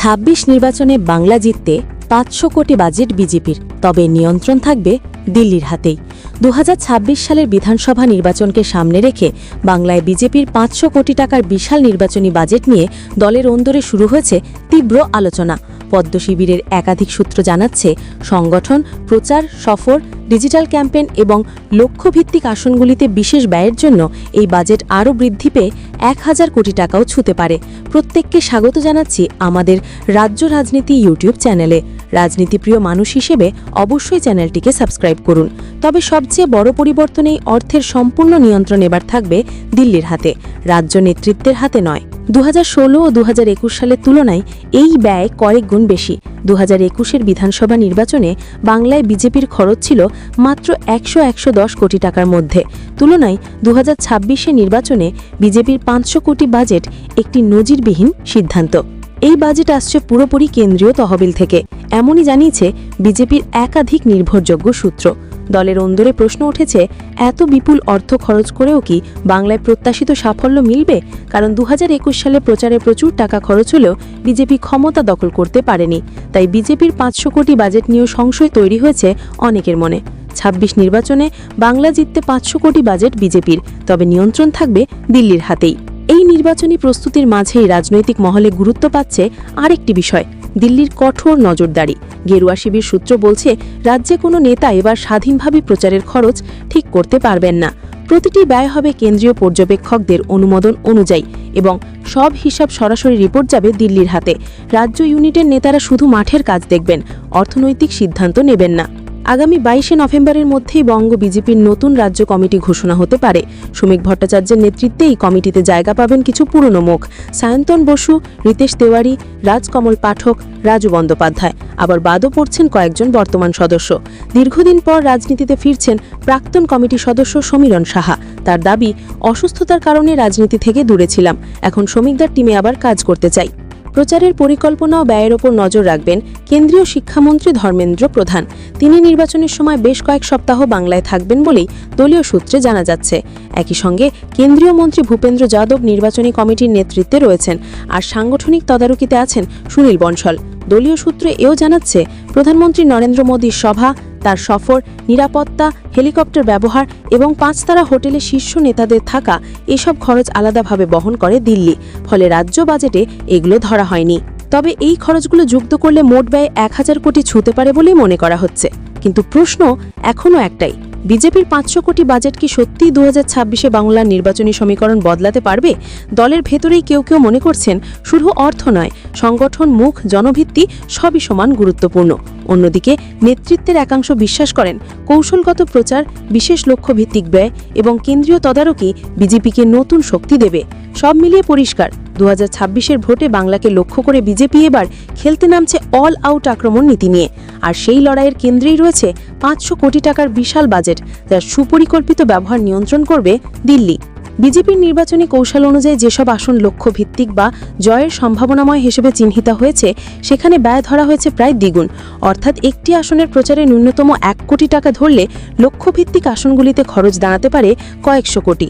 ছাব্বিশ নির্বাচনে বাংলা জিততে পাঁচশো কোটি বাজেট বিজেপির, তবে নিয়ন্ত্রণ থাকবে দিল্লির হাতেই। দু হাজার ছাব্বিশ সালের বিধানসভা নির্বাচনকে সামনে রেখে বাংলায় বিজেপির পাঁচশো কোটি টাকার বিশাল নির্বাচনী বাজেট নিয়ে দলের অন্দরে শুরু হয়েছে তীব্র আলোচনা। পদ্ম শিবিরের একাধিক সূত্র জানাচ্ছে, সংগঠন, প্রচার, সফর ডিজিটাল ক্যাম্পেন এবং লক্ষ্যভিত্তিক আসনগুলিতে বিশেষ ব্যয়ের জন্য এই বাজেট আরও বৃদ্ধি পেয়ে এক হাজার কোটি টাকাও ছুতে পারে। প্রত্যেককে স্বাগত জানাচ্ছি আমাদের রাজ্য রাজনীতি ইউটিউব চ্যানেলে। রাজনীতিপ্রিয় মানুষ হিসেবে অবশ্যই চ্যানেলটিকে সাবস্ক্রাইব করুন। তবে সবচেয়ে বড় পরিবর্তন এই অর্থের সম্পূর্ণ নিয়ন্ত্রণ এবার থাকবে দিল্লির হাতে। রাজ্য নেতৃত্বের হাতে নয়। দু ও দু হাজার একুশ সালের তুলনায় এই ব্যয় কয়েক গুণ বেশি। দু হাজার একুশের বিধানসভা নির্বাচনে বাংলায় বিজেপির খরচ ছিল মাত্র একশো একশো দশ কোটি টাকার মধ্যে। তুলনায় দু হাজার নির্বাচনে বিজেপির পাঁচশো কোটি বাজেট একটি নজিরবিহীন সিদ্ধান্ত। এই বাজেট আসছে পুরোপুরি কেন্দ্রীয় তহবিল থেকে। এমনই জানিয়েছে বিজেপির একাধিক নির্ভরযোগ্য সূত্র। দলের অন্দরে প্রশ্ন উঠেছে, এত বিপুল অর্থ খরচ করেও কি বাংলায় প্রত্যাশিত সাফল্য মিলবে? কারণ দু হাজার একুশ সালে প্রচারে প্রচুর টাকা খরচ হলেও বিজেপি ক্ষমতা দখল করতে পারেনি। তাই বিজেপির পাঁচশো কোটি বাজেট নিয়েও সংশয় তৈরি হয়েছে অনেকের মনে। ছাব্বিশ নির্বাচনে বাংলা জিততে পাঁচশো কোটি বাজেট বিজেপির, তবে নিয়ন্ত্রণ থাকবে দিল্লির হাতেই। এই নির্বাচনী প্রস্তুতির মাঝেই রাজনৈতিক মহলে গুরুত্ব পাচ্ছে আরেকটি বিষয়। দিল্লির কঠোর নজরদারি। গেরুয়া শিবির সূত্র বলছে, রাজ্যে কোনো নেতা এবার স্বাধীনভাবে প্রচারের খরচ ঠিক করতে পারবেন না। প্রতিটি ব্যয় হবে কেন্দ্রীয় পর্যবেক্ষকদের অনুমোদন অনুযায়ী এবং সব হিসাব সরাসরি রিপোর্ট যাবে দিল্লির হাতে। রাজ্য ইউনিটের নেতারা শুধু মাঠের কাজ দেখবেন, অর্থনৈতিক সিদ্ধান্ত নেবেন না। আগামী বাইশে নভেম্বরের মধ্যেই বঙ্গ বিজেপির নতুন রাজ্য কমিটি ঘোষণা হতে পারে। শ্রমিক ভট্টাচার্যের নেতৃত্বে এই কমিটিতে জায়গা পাবেন কিছু পুরনো মুখ। সায়ন্তন বসু, রিতেশ তেওয়ারি, রাজকমল পাঠক, রাজু বন্দ্যোপাধ্যায়। আবার বাদও পড়ছেন কয়েকজন বর্তমান সদস্য। দীর্ঘদিন পর রাজনীতিতে ফিরছেন প্রাক্তন কমিটি সদস্য সমীরণ সাহা। তার দাবি, অসুস্থতার কারণে রাজনীতি থেকে দূরে ছিলাম। এখন শ্রমিকদার টিমে আবার কাজ করতে চাই। প্রচারের পরিকল্পনা ও ব্যয়ের ওপর নজর রাখবেন কেন্দ্রীয় শিক্ষামন্ত্রী ধর্মেন্দ্র প্রধান। তিনি নির্বাচনের সময় বেশ কয়েক সপ্তাহ বাংলায় থাকবেন বলেই দলীয় সূত্রে জানা যাচ্ছে। একই সঙ্গে কেন্দ্রীয় মন্ত্রী ভূপেন্দ্র যাদব নির্বাচনী কমিটির নেতৃত্বে রয়েছেন আর সাংগঠনিক তদারকিতে আছেন সুনীল বনশল দলীয় সূত্রে এও জানাচ্ছে, প্রধানমন্ত্রী নরেন্দ্র মোদীর সভা তার সফর, নিরাপত্তা, হেলিকপ্টার ব্যবহার এবং পাঁচতারা হোটেলে শীর্ষ নেতাদের থাকা এসব খরচ আলাদাভাবে বহন করে দিল্লি। ফলে রাজ্য বাজেটে এগুলো ধরা হয়নি। তবে এই খরচগুলো যুক্ত করলে মোট ব্যয় এক হাজার কোটি ছুঁতে পারে বলেই মনে করা হচ্ছে। কিন্তু প্রশ্ন এখনও একটাই বিজেপির পাঁচশো কোটি বাজেট কি সত্যিই দু হাজার ছাব্বিশে বাংলার নির্বাচনী সমীকরণ বদলাতে পারবে? দলের ভেতরেই কেউ কেউ মনে করছেন শুধু অর্থ নয়, সংগঠন, মুখ, জনভিত্তি সবই সমান গুরুত্বপূর্ণ। অন্যদিকে নেতৃত্বের একাংশ বিশ্বাস করেন কৌশলগত প্রচার, বিশেষ লক্ষ্যভিত্তিক ব্যয় এবং কেন্দ্রীয় তদারকি বিজেপিকে নতুন শক্তি দেবে। সব মিলিয়ে পরিষ্কার। দু হাজার ভোটে বাংলাকে লক্ষ্য করে বিজেপি এবার খেলতে নামছে অল আউট আক্রমণ নীতি নিয়ে। আর সেই লড়াইয়ের কেন্দ্রেই রয়েছে পাঁচশো কোটি টাকার বিশাল বাজেট যার সুপরিকল্পিত ব্যবহার নিয়ন্ত্রণ করবে দিল্লি। বিজেপির নির্বাচনী কৌশল অনুযায়ী যেসব আসন লক্ষ্য ভিত্তিক বা জয়ের সম্ভাবনাময় হিসেবে চিহ্নিত হয়েছে, সেখানে ব্যয় ধরা হয়েছে প্রায় দ্বিগুণ। অর্থাৎ একটি আসনের প্রচারে ন্যূনতম এক কোটি টাকা ধরলে লক্ষ্যভিত্তিক আসনগুলিতে খরচ দাঁড়াতে পারে কয়েকশো কোটি।